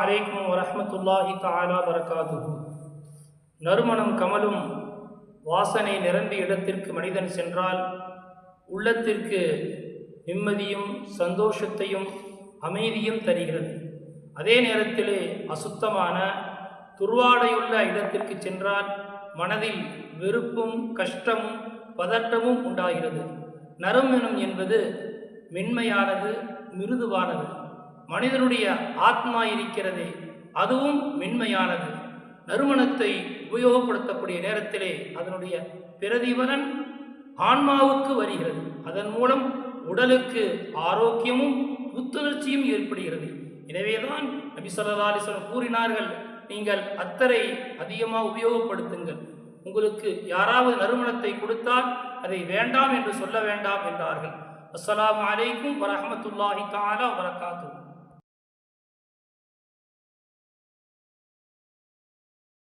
அலைக்கும் வரமத்துல்லாஹி தாலா வரகாதுஹு நறுமணம் கமலும் வாசனை நிரம்பிய இடத்திற்கு மனிதன் சென்றால் உள்ளத்திற்கு நிம்மதியும் சந்தோஷத்தையும் அமைதியும் தருகிறது. அதே நேரத்திலே அசுத்தமான துர்வாடையுள்ள இடத்திற்கு சென்றால் மனதில் வெறுப்பும் கஷ்டமும் பதட்டமும் உண்டாகிறது. நறுமணம் என்பது மென்மையானது மிருதுவானது. மனிதனுடைய ஆத்மா இருக்கிறதே அதுவும் மென்மையானது. நறுமணத்தை உபயோகப்படுத்தக்கூடிய நேரத்திலே அதனுடைய பிரதிபலன் ஆன்மாவுக்கு வருகிறது. அதன் மூலம் உடலுக்கு ஆரோக்கியமும் புத்துணர்ச்சியும் ஏற்படுகிறது. எனவேதான் நபி ஸல்லல்லாஹு கூறினார்கள் நீங்கள் அத்தரை அதிகமாக உபயோகப்படுத்துங்கள். உங்களுக்கு யாராவது நறுமணத்தை கொடுத்தால் அதை வேண்டாம் என்று சொல்ல வேண்டாம் என்றார்கள். அஸ்லாம் அலைக்கும் வரமத்துல்லாஹி தாலா வரகாத்துஹு